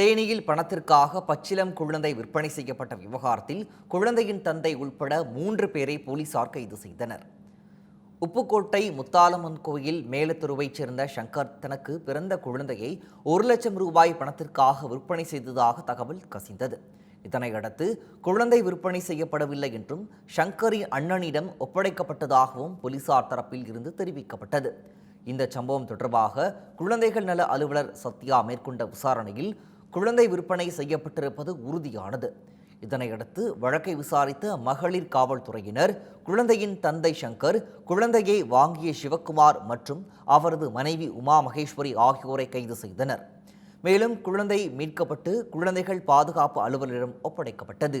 தேனியில் பணத்திற்காக பச்சிலம் குழந்தை விற்பனை செய்யப்பட்ட விவகாரத்தில் குழந்தையின் தந்தை உள்பட மூன்று பேரை போலீசார் கைது செய்தனர். உப்புக்கோட்டை முத்தாலம்மன் கோயில் மேலத்தெருவைச் சேர்ந்த சங்கர் தனக்கு பிறந்த குழந்தையை ஒரு லட்சம் ரூபாய் பணத்திற்காக விற்பனை செய்ததாக தகவல் கசிந்தது. இதனையடுத்து குழந்தை விற்பனை செய்யப்படவில்லை என்றும் சங்கரின் அண்ணனிடம் ஒப்படைக்கப்பட்டதாகவும் போலீசார் தரப்பில் இருந்து தெரிவிக்கப்பட்டது. இந்த சம்பவம் தொடர்பாக குழந்தைகள் நல அலுவலர் சத்யா மேற்கொண்ட விசாரணையில் குழந்தை விற்பனை செய்யப்பட்டிருப்பது உறுதியானது. இதனையடுத்து வழக்கை விசாரித்த மகளிர் காவல்துறையினர் குழந்தையின் தந்தை சங்கர் குழந்தையை வாங்கிய சிவக்குமார் மற்றும் அவரது மனைவி உமா மகேஸ்வரி ஆகியோரை கைது செய்தனர். மேலும் குழந்தை மீட்கப்பட்டு குழந்தைகள் பாதுகாப்பு அலுவலரிடம் ஒப்படைக்கப்பட்டது.